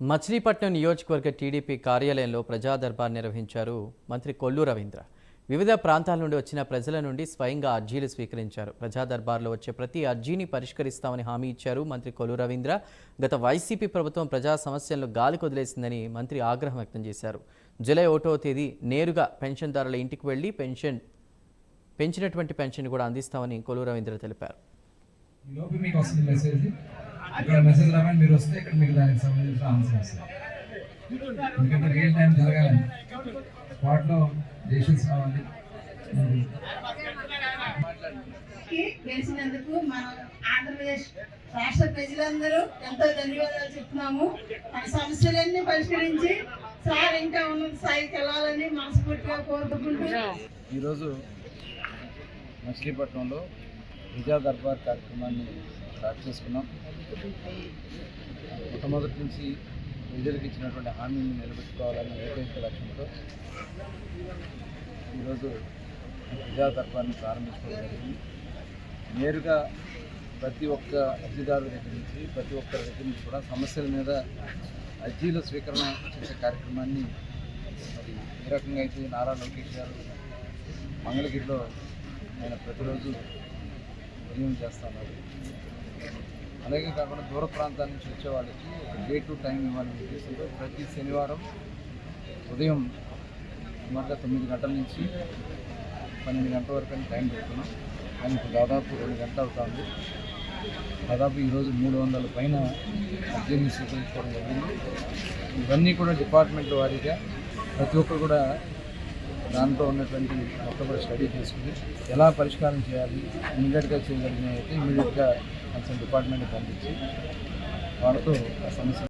మచిలీపట్నం నియోజకవర్గ టీడీపీ కార్యాలయంలో ప్రజా దర్బార్ నిర్వహించారు మంత్రి కొల్లు రవీంద్ర. వివిధ ప్రాంతాల నుండి వచ్చిన ప్రజల నుండి స్వయంగా అర్జీలు స్వీకరించారు. ప్రజా దర్బార్లో వచ్చే ప్రతి అర్జీని పరిష్కరిస్తామని హామీ ఇచ్చారు మంత్రి కొల్లు రవీంద్ర. గత వైసీపీ ప్రభుత్వం ప్రజా సమస్యలను గాలి కొదిలేసిందని మంత్రి ఆగ్రహం వ్యక్తం చేశారు. జూలై ఒకటో తేదీ నేరుగా పెన్షన్దారుల ఇంటికి వెళ్ళి పెన్షన్ పెంచినటువంటి పెన్షన్ కూడా అందిస్తామని కొల్లు రవీంద్ర తెలిపారు. ఇక్కడ మెసేజ్ రాగానే మీరు వస్తే ఇక్కడ మీకు దానికి సంబంధించిన ఆన్సర్ వస్తుంది. ఎందుకంటే రియల్ టైం జరగాలి స్పాట్లో డెసిషన్స్ రావాలి గెలిచినందుకు మనం ఆంధ్రప్రదేశ్ రాష్ట్ర ప్రజలందరూ ఎంతో ధన్యవాదాలు చెప్తున్నాము. మన సమస్యలన్నీ పరిష్కరించి సార్ ఇంకా ఉన్నత స్థాయికి వెళ్ళాలని మనస్ఫూర్తిగా కోరుకుంటూ ఈరోజు మచిలీపట్నంలో ప్రజా దర్బార్ కార్యక్రమాన్ని స్టార్ట్ చేసుకున్నాం. మొట్టమొదటి నుంచి ప్రజలకు ఇచ్చినటువంటి హామీని నిలబెట్టుకోవాలనే ఏకైక లక్ష్యంతో ఈరోజు ఈ దర్బార్ని ప్రారంభించుకోవడం జరిగింది. నేరుగా ప్రతి ఒక్క అర్జీదారు దగ్గర నుంచి ప్రతి ఒక్కరి దగ్గర నుంచి కూడా సమస్యల మీద అర్జీల స్వీకరణ చేసే కార్యక్రమాన్ని మరి ఏ రకంగా అయితే నారా లోకేష్ గారు మంగళగిరిలో ఆయన ప్రతిరోజు ఉదయం చేస్తున్నారు అలాగే కాకుండా దూర ప్రాంతాల నుంచి వచ్చే వాళ్ళకి ఒక డే టు టైం ఇవ్వాలని ఉద్దేశంతో ప్రతి శనివారం ఉదయం సుమారుగా తొమ్మిది గంటల నుంచి పన్నెండు గంటల వరకు అని టైం పెడుతున్నాం. కానీ ఇప్పుడు దాదాపు రెండు గంటలు అవుతుంది. దాదాపు ఈరోజు మూడు వందల పైన అర్జీని స్వీకరించుకోవడం జరిగింది. ఇవన్నీ కూడా డిపార్ట్మెంట్ వారీగా ప్రతి ఒక్కరు కూడా దాంట్లో ఉన్నటువంటి మొత్తం కూడా స్టడీ చేసుకుని ఎలా పరిష్కారం చేయాలి ఇమీడియట్గా చేయగలిగినవి అయితే ఇమీడియట్గా కన్సర్న్ డిపార్ట్మెంట్కి పంపించి వాళ్ళతో ఆ సమస్య